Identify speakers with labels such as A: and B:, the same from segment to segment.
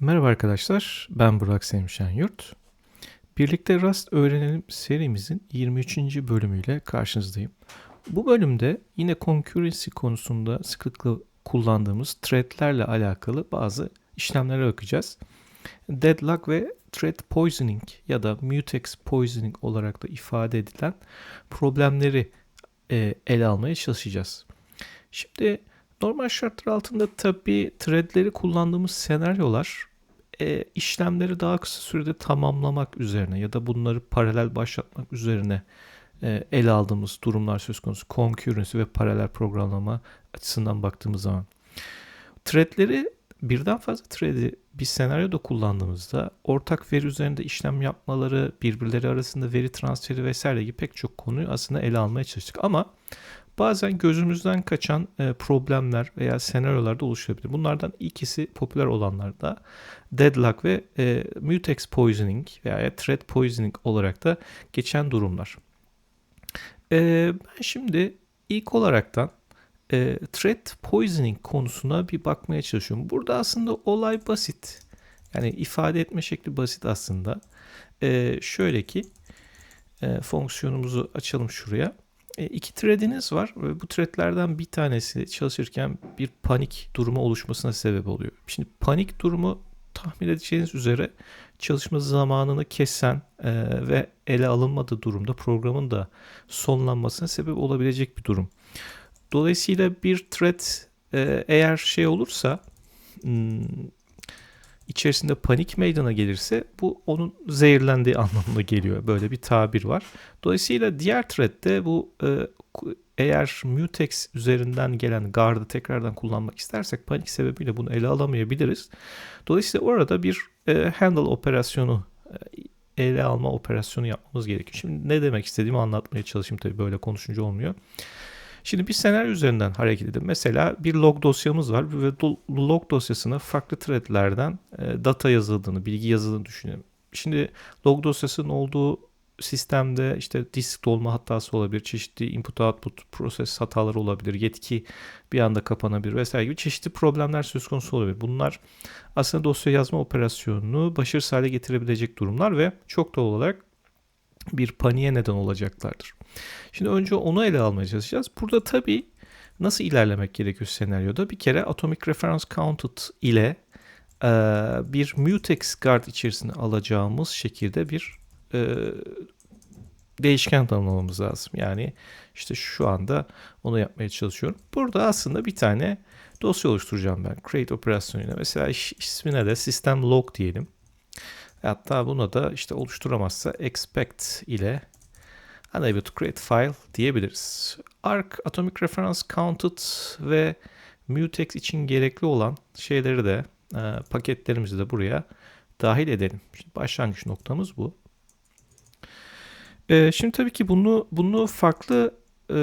A: Merhaba arkadaşlar, ben Burak Semşen Yurt. Birlikte Rust öğrenelim serimizin 23. bölümüyle karşınızdayım. Bu bölümde yine concurrency konusunda sıklıkla kullandığımız threadlerle alakalı bazı işlemlere bakacağız. Deadlock ve thread poisoning ya da mutex poisoning olarak da ifade edilen problemleri e, ele almaya çalışacağız. Şimdi normal şartlar altında tabii threadleri kullandığımız senaryolar e, işlemleri daha kısa sürede tamamlamak üzerine ya da bunları paralel başlatmak üzerine e, ele aldığımız durumlar söz konusu. Concurrency ve paralel programlama açısından baktığımız zaman. Threadleri birden fazla thread'i bir senaryoda kullandığımızda ortak veri üzerinde işlem yapmaları, birbirleri arasında veri transferi vesaire gibi pek çok konuyu aslında ele almaya çalıştık. Ama bazen gözümüzden kaçan e, problemler veya senaryolarda oluşabilir. Bunlardan ikisi popüler olanlar da deadlock ve e, mutex poisoning veya thread poisoning olarak da geçen durumlar. E, ben şimdi ilk olaraktan e, thread poisoning konusuna bir bakmaya çalışıyorum. Burada aslında olay basit. Yani ifade etme şekli basit aslında. E, şöyle ki e, fonksiyonumuzu açalım şuraya. E, iki threadiniz var ve bu threadlerden bir tanesi çalışırken bir panik durumu oluşmasına sebep oluyor. Şimdi panik durumu tahmin edeceğiniz üzere çalışma zamanını kesen e, ve ele alınmadığı durumda programın da sonlanmasına sebep olabilecek bir durum. Dolayısıyla bir thread e, eğer şey olursa içerisinde panik meydana gelirse bu onun zehirlendiği anlamına geliyor. Böyle bir tabir var. Dolayısıyla diğer thread'de bu e, eğer mutex üzerinden gelen guard'ı tekrardan kullanmak istersek panik sebebiyle bunu ele alamayabiliriz. Dolayısıyla orada bir e, handle operasyonu e, ele alma operasyonu yapmamız gerekiyor. Şimdi ne demek istediğimi anlatmaya çalışayım tabii böyle konuşunca olmuyor. Şimdi bir senaryo üzerinden hareket edelim. Mesela bir log dosyamız var ve log dosyasına farklı threadlerden e, data yazıldığını, bilgi yazıldığını düşünelim. Şimdi log dosyasının olduğu sistemde işte disk dolma hatası olabilir, çeşitli input output proses hataları olabilir, yetki bir anda kapanabilir vesaire gibi çeşitli problemler söz konusu olabilir. Bunlar aslında dosya yazma operasyonunu başarısız hale getirebilecek durumlar ve çok doğal olarak bir paniğe neden olacaklardır. Şimdi önce onu ele almaya çalışacağız. Burada tabii nasıl ilerlemek gerekiyor senaryoda? Bir kere Atomic Reference Counted ile e, bir mutex guard içerisine alacağımız şekilde bir e, değişken tanımlamamız lazım. Yani işte şu anda onu yapmaya çalışıyorum. Burada aslında bir tane dosya oluşturacağım ben. Create operasyonuyla. Mesela ismine de system log diyelim. Hatta buna da işte oluşturamazsa expect ile unable to create file diyebiliriz. Arc, atomic reference counted ve mutex için gerekli olan şeyleri de e, paketlerimizi de buraya dahil edelim. Şimdi başlangıç noktamız bu. E, şimdi tabii ki bunu bunu farklı e,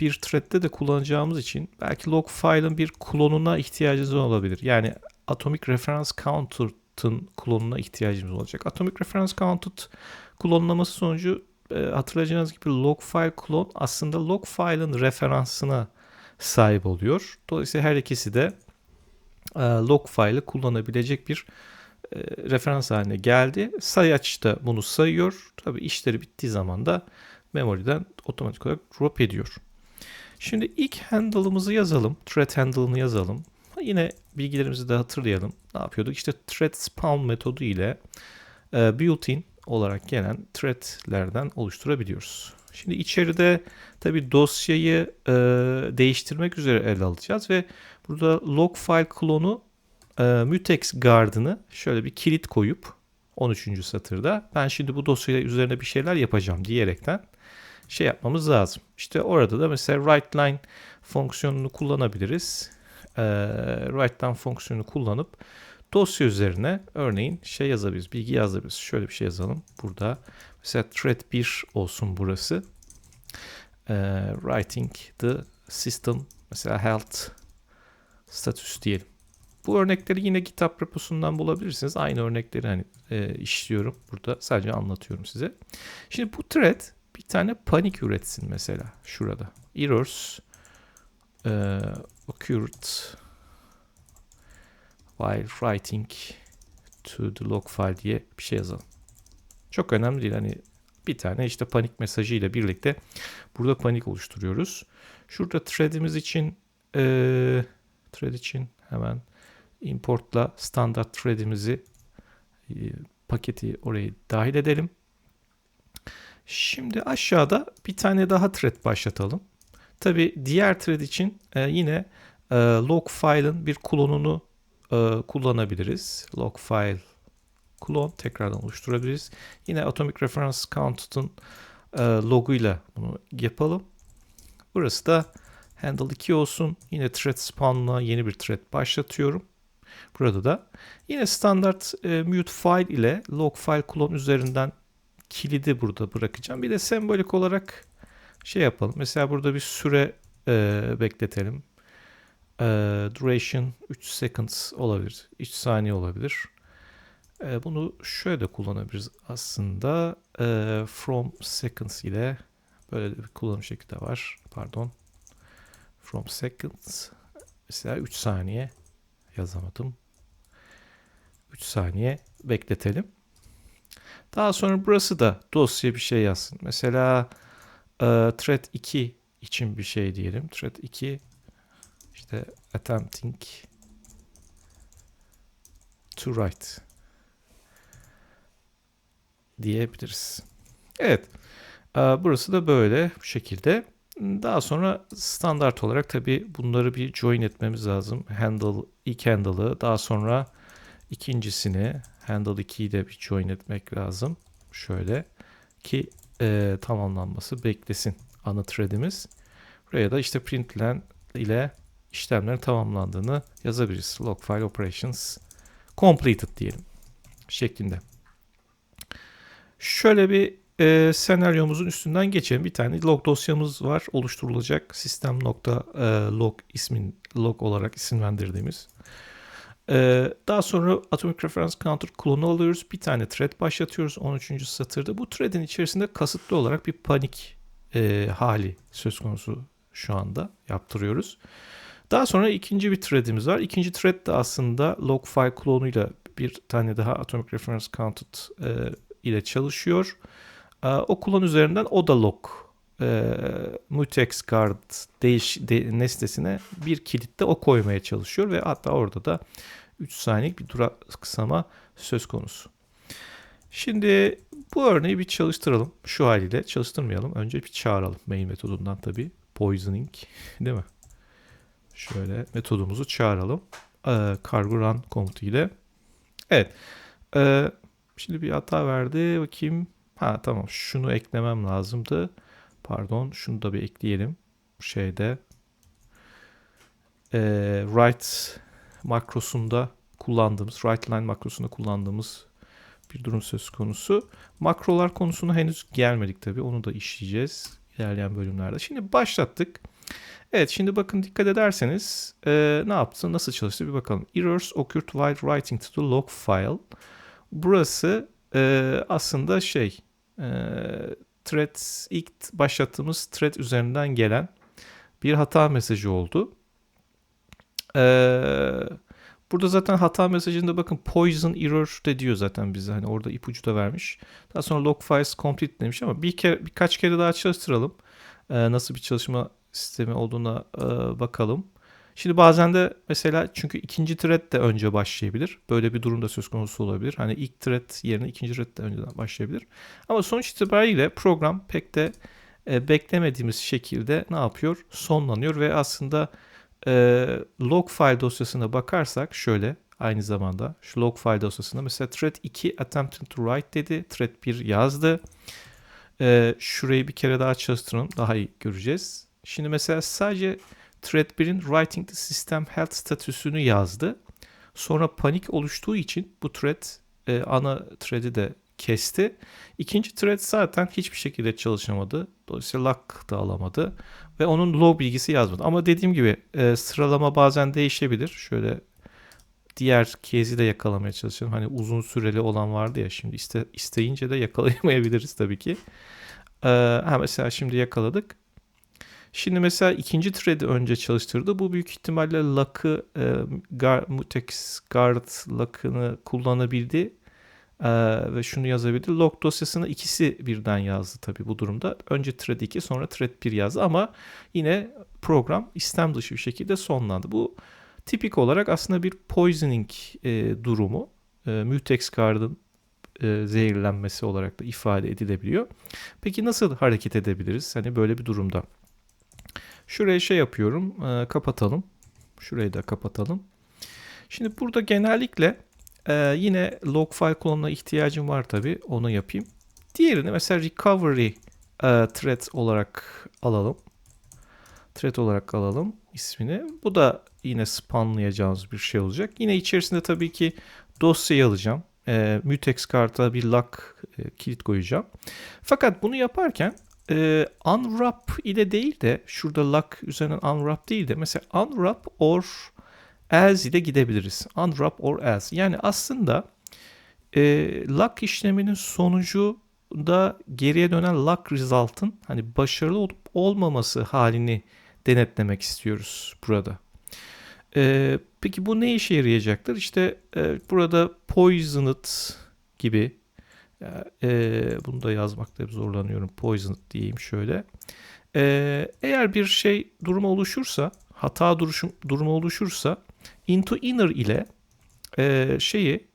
A: bir thread'de de kullanacağımız için belki log file'ın bir klonuna ihtiyacımız olabilir. Yani atomic reference counter'ın klonuna ihtiyacımız olacak. Atomic reference counted klonlaması sonucu e, hatırlayacağınız gibi log file clone aslında log file'ın referansına sahip oluyor. Dolayısıyla her ikisi de e, log file'ı kullanabilecek bir e, referans haline geldi. Sayaç da bunu sayıyor. Tabi işleri bittiği zaman da memoriden otomatik olarak drop ediyor. Şimdi ilk handle'ımızı yazalım. Thread handle'ını yazalım. Yine bilgilerimizi de hatırlayalım. Ne yapıyorduk? İşte thread spawn metodu ile e, built-in olarak gelen threadlerden oluşturabiliyoruz. Şimdi içeride tabi dosyayı e, değiştirmek üzere ele alacağız ve burada log file klonu e, mutex guard'ını şöyle bir kilit koyup 13. satırda ben şimdi bu dosyayla üzerine bir şeyler yapacağım diyerekten şey yapmamız lazım. İşte orada da mesela write line fonksiyonunu kullanabiliriz. E, write line fonksiyonunu kullanıp dosya üzerine örneğin şey yazabiliriz, bilgi yazabiliriz. Şöyle bir şey yazalım. Burada mesela thread 1 olsun burası. E, writing the system mesela health status diyelim. Bu örnekleri yine GitHub reposundan bulabilirsiniz. Aynı örnekleri hani e, işliyorum burada. Sadece anlatıyorum size. Şimdi bu thread bir tane panik üretsin mesela şurada. Errors e, occurred while writing to the log file diye bir şey yazalım. Çok önemli değil. Hani bir tane işte panik mesajı ile birlikte burada panik oluşturuyoruz. Şurada thread'imiz için e, thread için hemen importla standart thread'imizi e, paketi oraya dahil edelim. Şimdi aşağıda bir tane daha thread başlatalım. Tabi diğer thread için e, yine e, log file'ın bir klonunu e, kullanabiliriz. Log file klon tekrardan oluşturabiliriz. Yine Atomic Reference Counted'ın e, loguyla bunu yapalım. Burası da handle 2 olsun. Yine thread spawn'la yeni bir thread başlatıyorum. Burada da yine standart e, mute file ile log file klon üzerinden kilidi burada bırakacağım. Bir de sembolik olarak şey yapalım. Mesela burada bir süre e, bekletelim. E, duration 3 seconds olabilir. 3 saniye olabilir. E, bunu şöyle de kullanabiliriz aslında. E, from seconds ile böyle bir kullanım şekli de var. Pardon. From seconds. Mesela 3 saniye yazamadım. 3 saniye bekletelim. Daha sonra burası da dosya bir şey yazsın. Mesela thread 2 için bir şey diyelim. Thread 2 işte attempting to write diyebiliriz. Evet. E, burası da böyle bu şekilde. Daha sonra standart olarak tabi bunları bir join etmemiz lazım. Handle, ilk handle'ı daha sonra ikincisini handle 2'yi de bir join etmek lazım. Şöyle ki e, tamamlanması beklesin ana threadimiz. Buraya da işte println ile işlemlerin tamamlandığını yazabiliriz. Log file operations completed diyelim şeklinde. Şöyle bir e, senaryomuzun üstünden geçelim. Bir tane log dosyamız var oluşturulacak. System.log ismin log olarak isimlendirdiğimiz. Ee, daha sonra Atomic Reference Counter klonu alıyoruz. Bir tane thread başlatıyoruz 13. satırda. Bu thread'in içerisinde kasıtlı olarak bir panik e, hali söz konusu şu anda yaptırıyoruz. Daha sonra ikinci bir thread'imiz var. İkinci thread de aslında log file klonuyla bir tane daha Atomic Reference Counted e, ile çalışıyor. E, o klon üzerinden o da log e, mutex card değiş, de, nesnesine bir kilitte o koymaya çalışıyor ve hatta orada da 3 saniyelik bir duraksama söz konusu. Şimdi bu örneği bir çalıştıralım. Şu haliyle çalıştırmayalım. Önce bir çağıralım main metodundan tabii. Poisoning değil mi? Şöyle metodumuzu çağıralım. Ee, cargo run komutu ile. Evet. Ee, şimdi bir hata verdi. Bakayım. Ha tamam. Şunu eklemem lazımdı. Pardon. Şunu da bir ekleyelim. Şeyde. Ee, write makrosunda kullandığımız, write line makrosunda kullandığımız bir durum söz konusu. Makrolar konusuna henüz gelmedik tabii. Onu da işleyeceğiz ilerleyen bölümlerde. Şimdi başlattık. Evet şimdi bakın dikkat ederseniz e, ne yaptı, nasıl çalıştı bir bakalım. Errors occurred while writing to the log file. Burası e, aslında şey e, thread ilk başlattığımız thread üzerinden gelen bir hata mesajı oldu. Eee Burada zaten hata mesajında bakın poison error de diyor zaten bize. Hani orada ipucu da vermiş. Daha sonra log files complete demiş ama bir kere birkaç kere daha çalıştıralım. Ee, nasıl bir çalışma sistemi olduğuna e, bakalım. Şimdi bazen de mesela çünkü ikinci thread de önce başlayabilir. Böyle bir durumda söz konusu olabilir. Hani ilk thread yerine ikinci thread de önceden başlayabilir. Ama sonuç itibariyle program pek de e, beklemediğimiz şekilde ne yapıyor? Sonlanıyor ve aslında e, log file dosyasına bakarsak şöyle aynı zamanda şu log file dosyasında mesela thread 2 attempting to write dedi. Thread 1 yazdı. E, şurayı bir kere daha çalıştıralım. Daha iyi göreceğiz. Şimdi mesela sadece thread 1'in writing the system health statüsünü yazdı. Sonra panik oluştuğu için bu thread e, ana thread'i de kesti. İkinci thread zaten hiçbir şekilde çalışamadı. Dolayısıyla lock da alamadı. Ve onun log bilgisi yazmadı. Ama dediğim gibi e, sıralama bazen değişebilir. Şöyle diğer case'i de yakalamaya çalışalım. Hani uzun süreli olan vardı ya şimdi iste, isteyince de yakalayamayabiliriz tabii ki. Ee, ha mesela şimdi yakaladık. Şimdi mesela ikinci thread'i önce çalıştırdı. Bu büyük ihtimalle lock'ı e, gar, mutex guard lock'ını kullanabildi. E, ve şunu yazabildi. Log dosyasını ikisi birden yazdı tabii bu durumda. Önce thread 2 sonra thread 1 yazdı ama yine program istem dışı bir şekilde sonlandı. Bu tipik olarak aslında bir poisoning e, durumu. E, mutex guard'ın e, zehirlenmesi olarak da ifade edilebiliyor. Peki nasıl hareket edebiliriz? Hani böyle bir durumda. Şuraya şey yapıyorum. E, kapatalım. Şurayı da kapatalım. Şimdi burada genellikle e, yine log file klonuna ihtiyacım var tabi. Onu yapayım. Diğerini mesela recovery e, thread olarak alalım. Thread olarak alalım ismini. Bu da yine spanlayacağımız bir şey olacak. Yine içerisinde tabii ki dosyayı alacağım. E, mutex karta bir lock e, kilit koyacağım. Fakat bunu yaparken e, unwrap ile değil de şurada lock üzerinden unwrap değil de mesela unwrap or else ile gidebiliriz. Unwrap or else. Yani aslında e, lock işleminin sonucu da geriye dönen lock result'ın hani başarılı olup olmaması halini denetlemek istiyoruz burada. E, peki bu ne işe yarayacaktır? İşte e, burada poisoned gibi e, bunu da yazmakta zorlanıyorum. Poison diyeyim şöyle. E, eğer bir şey durumu oluşursa, hata duruşum, durumu oluşursa into inner ile e, şeyi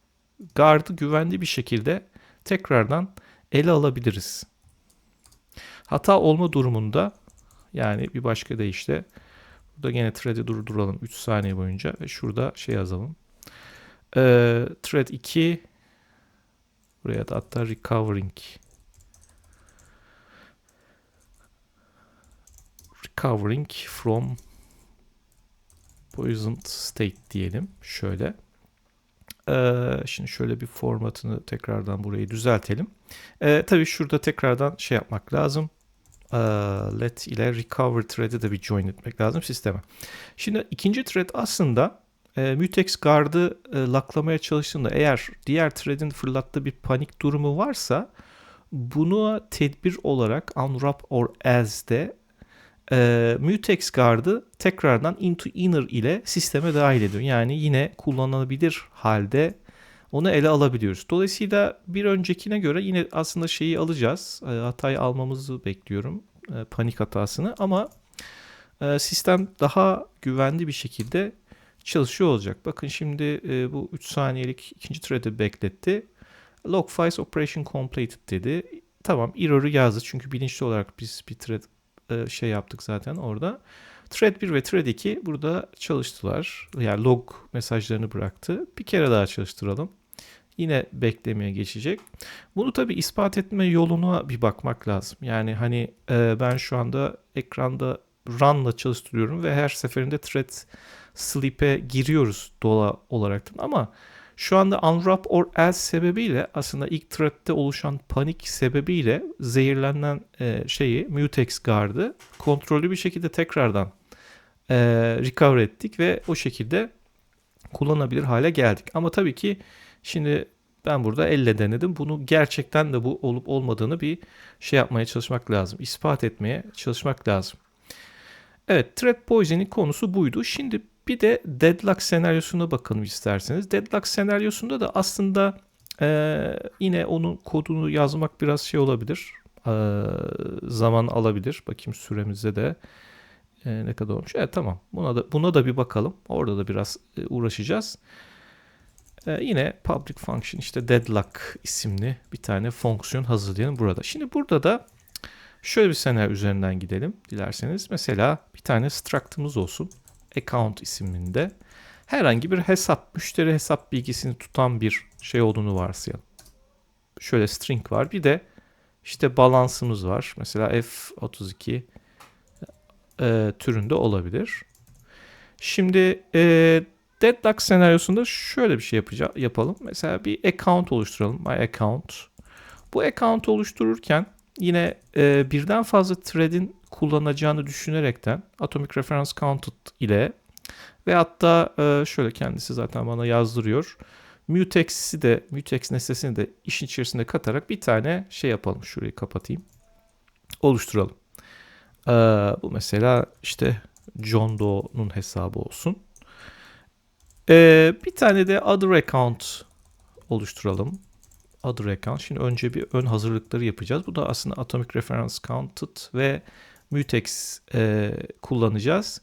A: gardı güvenli bir şekilde tekrardan ele alabiliriz. Hata olma durumunda yani bir başka deyişle burada gene thread'i durduralım 3 saniye boyunca ve şurada şey yazalım. E, thread 2 Buraya da hatta recovering recovering from poisoned state diyelim. Şöyle. Ee, şimdi şöyle bir formatını tekrardan burayı düzeltelim. Ee, tabii şurada tekrardan şey yapmak lazım. Ee, let ile recover thread'i de bir join etmek lazım sisteme. Şimdi ikinci thread aslında e, mutex guard'ı e, laklamaya çalıştığında eğer diğer thread'in fırlattığı bir panik durumu varsa bunu tedbir olarak unwrap or as'de e, mutex guard'ı tekrardan into inner ile sisteme dahil ediyor. Yani yine kullanılabilir halde onu ele alabiliyoruz. Dolayısıyla bir öncekine göre yine aslında şeyi alacağız. E, hatayı almamızı bekliyorum. E, panik hatasını ama e, sistem daha güvenli bir şekilde çalışıyor olacak. Bakın şimdi e, bu 3 saniyelik ikinci thread'i bekletti. Log files operation completed dedi. Tamam error'ı yazdı çünkü bilinçli olarak biz bir thread e, şey yaptık zaten orada. Thread 1 ve Thread 2 burada çalıştılar. Yani log mesajlarını bıraktı. Bir kere daha çalıştıralım. Yine beklemeye geçecek. Bunu tabi ispat etme yoluna bir bakmak lazım. Yani hani e, ben şu anda ekranda run'la çalıştırıyorum ve her seferinde thread sleep'e giriyoruz dola olarak. Ama şu anda unwrap or else sebebiyle aslında ilk thread'de oluşan panik sebebiyle zehirlenen e, şeyi mutex guard'ı kontrollü bir şekilde tekrardan e, recover ettik ve o şekilde kullanabilir hale geldik. Ama tabii ki şimdi ben burada elle denedim. Bunu gerçekten de bu olup olmadığını bir şey yapmaya çalışmak lazım. ispat etmeye çalışmak lazım. Evet, thread poisoning konusu buydu. Şimdi bir de deadlock senaryosuna bakalım isterseniz. Deadlock senaryosunda da aslında e, yine onun kodunu yazmak biraz şey olabilir. E, zaman alabilir. Bakayım süremizde de e, ne kadar olmuş. Evet tamam. Buna da buna da bir bakalım. Orada da biraz e, uğraşacağız. E, yine public function işte deadlock isimli bir tane fonksiyon hazırlayalım burada. Şimdi burada da şöyle bir senaryo üzerinden gidelim dilerseniz. Mesela bir tane struct'ımız olsun account isiminde herhangi bir hesap, müşteri hesap bilgisini tutan bir şey olduğunu varsayalım. Şöyle string var. Bir de işte balansımız var. Mesela F32 e, türünde olabilir. Şimdi e, deadlock senaryosunda şöyle bir şey yapacağım, yapalım. Mesela bir account oluşturalım. My account. Bu account oluştururken yine e, birden fazla thread'in kullanacağını düşünerekten Atomic Reference Counted ile ve hatta e, şöyle kendisi zaten bana yazdırıyor. Mutex'i de mutex nesnesini de işin içerisinde katarak bir tane şey yapalım. Şurayı kapatayım. Oluşturalım. Ee, bu mesela işte John Doe'nun hesabı olsun. Ee, bir tane de other account oluşturalım. Other account. Şimdi önce bir ön hazırlıkları yapacağız. Bu da aslında Atomic Reference Counted ve Mutex e, kullanacağız.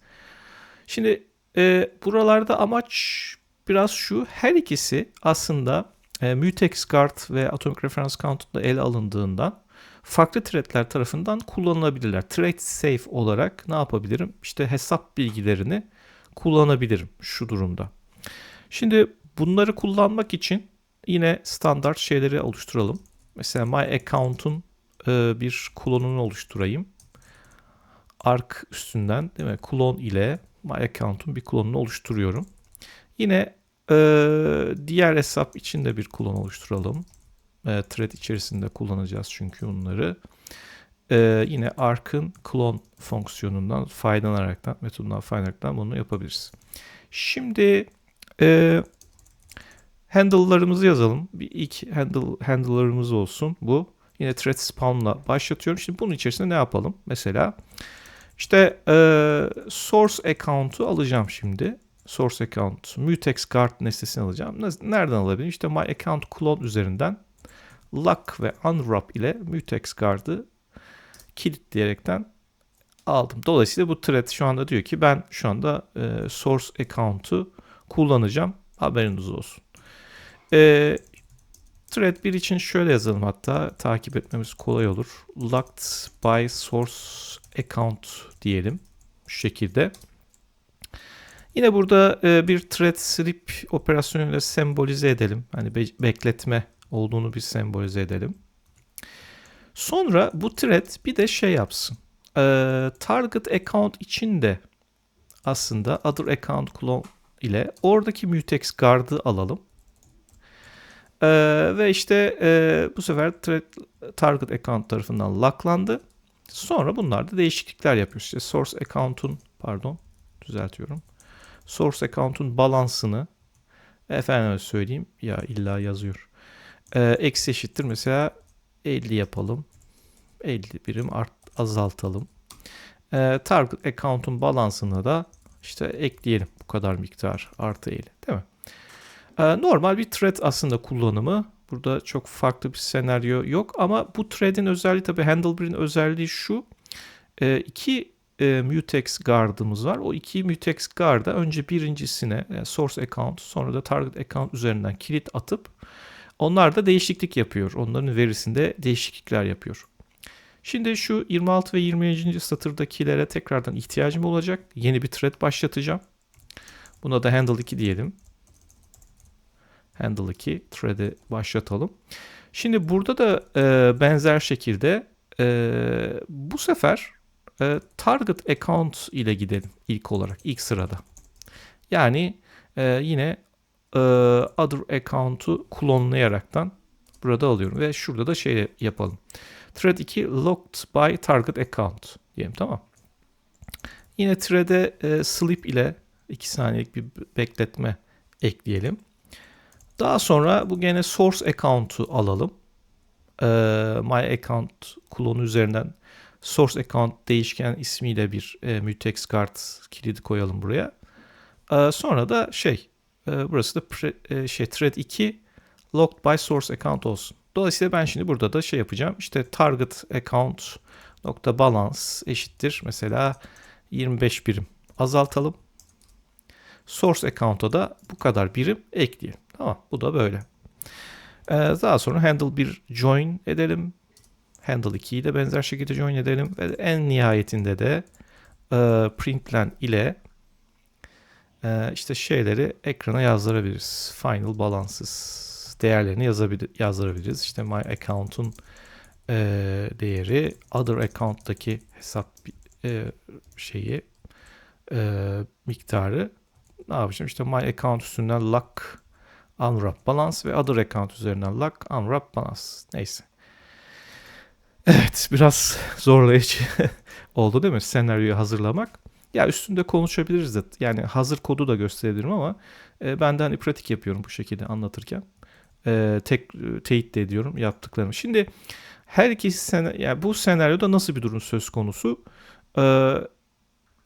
A: Şimdi e, buralarda amaç biraz şu. Her ikisi aslında e, Mutex Guard ve Atomic Reference Counted ele alındığından farklı threadler tarafından kullanılabilirler. Thread safe olarak ne yapabilirim? İşte hesap bilgilerini kullanabilirim şu durumda. Şimdi bunları kullanmak için yine standart şeyleri oluşturalım. Mesela my account'un e, bir klonunu oluşturayım. Arc üstünden değil mi? Klon ile my account'un bir klonunu oluşturuyorum. Yine e, diğer hesap için de bir klon oluşturalım. E, thread içerisinde kullanacağız çünkü bunları. E, yine Arc'ın clone fonksiyonundan faydalanaraktan, metodundan faydalanaraktan bunu yapabiliriz. Şimdi e, handle'larımızı yazalım. Bir ilk handle handle'larımız olsun bu. Yine thread spawn'la başlatıyorum. Şimdi bunun içerisinde ne yapalım? Mesela işte e, source account'u alacağım şimdi. Source account, mutex guard nesnesini alacağım. Nereden alabilirim? İşte my account clone üzerinden lock ve unwrap ile mutex guard'ı kilitleyerekten aldım. Dolayısıyla bu thread şu anda diyor ki ben şu anda e, source account'u kullanacağım. Haberiniz olsun. E, thread 1 için şöyle yazalım hatta takip etmemiz kolay olur. Locked by source account diyelim. Şu şekilde. Yine burada e, bir thread strip operasyonuyla sembolize edelim. Hani be bekletme olduğunu bir sembolize edelim. Sonra bu thread bir de şey yapsın. E, target account için de aslında other account clone ile oradaki mutex guard'ı alalım. E, ve işte e, bu sefer target account tarafından locklandı. Sonra bunlarda değişiklikler yapıyoruz. İşte source account'un pardon düzeltiyorum. Source account'un balansını efendim söyleyeyim ya illa yazıyor. Ee, eksi eşittir mesela 50 yapalım. 50 birim art, azaltalım. Ee, target account'un balansını da işte ekleyelim bu kadar miktar artı 50 değil mi? Ee, normal bir thread aslında kullanımı. Burada çok farklı bir senaryo yok ama bu thread'in özelliği tabii handle 1'in özelliği şu. E, iki e, mutex guard'ımız var. O iki mutex guard'a önce birincisine yani source account sonra da target account üzerinden kilit atıp onlar da değişiklik yapıyor. Onların verisinde değişiklikler yapıyor. Şimdi şu 26 ve 20. satırdakilere tekrardan ihtiyacım olacak. Yeni bir thread başlatacağım. Buna da handle 2 diyelim handle 2 thread'i başlatalım. Şimdi burada da e, benzer şekilde e, bu sefer e, target account ile gidelim ilk olarak ilk sırada. Yani e, yine e, other account'u klonlayaraktan burada alıyorum ve şurada da şey yapalım. Thread 2 locked by target account diyelim tamam. Yine thread'e e, sleep ile 2 saniyelik bir bekletme ekleyelim. Daha sonra bu gene source account'u alalım. Ee, my account klonu üzerinden source account değişken ismiyle bir e, mutex card kilidi koyalım buraya. Ee, sonra da şey e, burası da e, şey thread 2 locked by source account olsun. Dolayısıyla ben şimdi burada da şey yapacağım. İşte target account nokta balance eşittir. Mesela 25 birim azaltalım. Source account'a da bu kadar birim ekleyelim. Tamam bu da böyle. Ee, daha sonra handle bir join edelim. Handle 2'yi de benzer şekilde join edelim. Ve en nihayetinde de e, println ile e, işte şeyleri ekrana yazdırabiliriz. Final balances değerlerini yazabilir, yazdırabiliriz. İşte my account'un e, değeri other account'taki hesap e, şeyi e, miktarı ne yapacağım? İşte my account üstünden lock unwrap balance ve other account üzerinden lock unwrap balance. Neyse. Evet biraz zorlayıcı oldu değil mi senaryoyu hazırlamak. Ya üstünde konuşabiliriz de yani hazır kodu da gösterebilirim ama e, ben de hani pratik yapıyorum bu şekilde anlatırken. E, tek teyit de ediyorum yaptıklarımı. Şimdi her iki sen yani bu senaryoda nasıl bir durum söz konusu? Ee,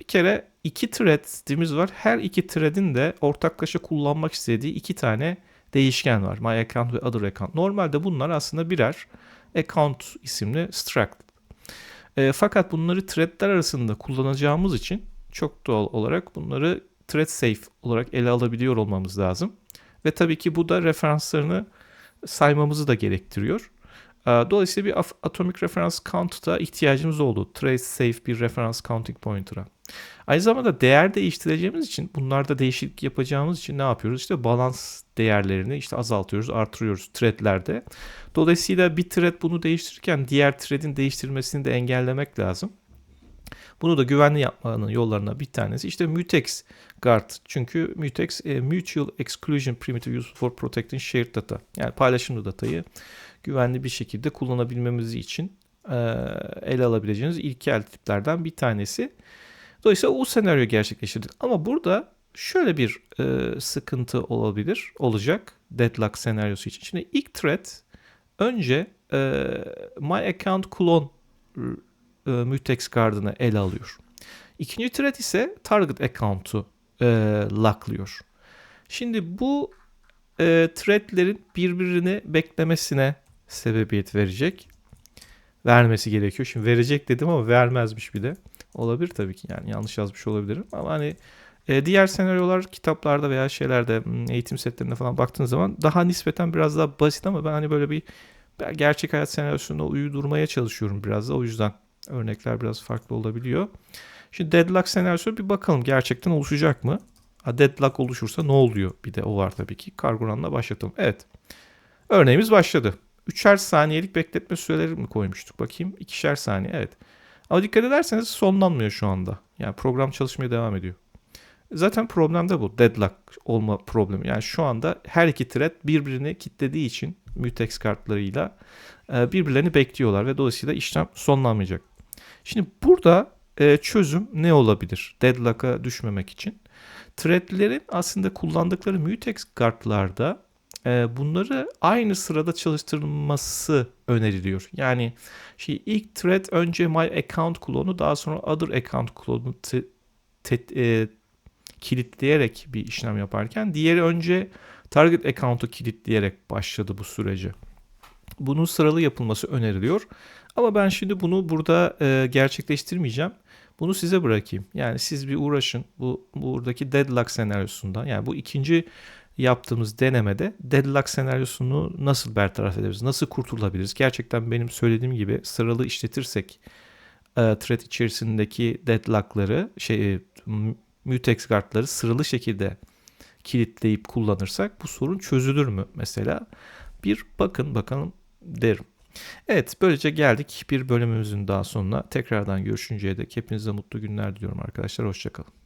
A: bir kere iki thread'imiz var. Her iki thread'in de ortaklaşa kullanmak istediği iki tane değişken var. My account ve other account. Normalde bunlar aslında birer account isimli struct. E, fakat bunları threadler arasında kullanacağımız için çok doğal olarak bunları thread safe olarak ele alabiliyor olmamız lazım. Ve tabii ki bu da referanslarını saymamızı da gerektiriyor. Dolayısıyla bir atomic reference count'a ihtiyacımız oldu. Trace safe bir reference counting pointer'a. Aynı zamanda değer değiştireceğimiz için bunlarda değişiklik yapacağımız için ne yapıyoruz? İşte balans değerlerini işte azaltıyoruz, artırıyoruz threadlerde. Dolayısıyla bir thread bunu değiştirirken diğer thread'in değiştirmesini de engellemek lazım. Bunu da güvenli yapmanın yollarına bir tanesi işte mutex guard. Çünkü mutex e, mutual exclusion primitive used for protecting shared data. Yani paylaşımlı datayı güvenli bir şekilde kullanabilmemiz için e, ele alabileceğiniz ilkel tiplerden bir tanesi. Dolayısıyla o senaryo gerçekleştirdik. Ama burada şöyle bir e, sıkıntı olabilir, olacak deadlock senaryosu için. Şimdi ilk thread önce e, my account clone e, mutex guard'ını ele alıyor. İkinci thread ise target account'u e, locklıyor. Şimdi bu e, threadlerin birbirini beklemesine sebebiyet verecek. Vermesi gerekiyor. Şimdi verecek dedim ama vermezmiş bir de. Olabilir tabii ki yani yanlış yazmış olabilirim. Ama hani e, diğer senaryolar kitaplarda veya şeylerde hmm, eğitim setlerinde falan baktığınız zaman daha nispeten biraz daha basit ama ben hani böyle bir gerçek hayat senaryosunda uydurmaya çalışıyorum biraz da o yüzden örnekler biraz farklı olabiliyor. Şimdi deadlock senaryosu bir bakalım gerçekten oluşacak mı? Ha, deadlock oluşursa ne oluyor? Bir de o var tabii ki. Kargoranla başlatalım. Evet. Örneğimiz başladı. Üçer saniyelik bekletme süreleri mi koymuştuk? Bakayım. ikişer saniye. Evet. Ama dikkat ederseniz sonlanmıyor şu anda. Yani program çalışmaya devam ediyor. Zaten problem de bu. Deadlock olma problemi. Yani şu anda her iki thread birbirini kilitlediği için mutex kartlarıyla e, birbirlerini bekliyorlar ve dolayısıyla işlem sonlanmayacak. Şimdi burada e, çözüm ne olabilir? Deadlock'a düşmemek için. Threadlerin aslında kullandıkları mutex kartlarda bunları aynı sırada çalıştırılması öneriliyor. Yani şey ilk thread önce my account klonu daha sonra other account klonu te, te, e, kilitleyerek bir işlem yaparken diğeri önce target account'u kilitleyerek başladı bu süreci. Bunun sıralı yapılması öneriliyor. Ama ben şimdi bunu burada e, gerçekleştirmeyeceğim. Bunu size bırakayım. Yani siz bir uğraşın bu buradaki deadlock senaryosunda. Yani bu ikinci yaptığımız denemede deadlock senaryosunu nasıl bertaraf edebiliriz? Nasıl kurtulabiliriz? Gerçekten benim söylediğim gibi sıralı işletirsek e, thread içerisindeki deadlockları şey mutex guardları sıralı şekilde kilitleyip kullanırsak bu sorun çözülür mü mesela? Bir bakın bakalım derim. Evet böylece geldik bir bölümümüzün daha sonuna. Tekrardan görüşünceye dek hepinize mutlu günler diliyorum arkadaşlar. Hoşçakalın.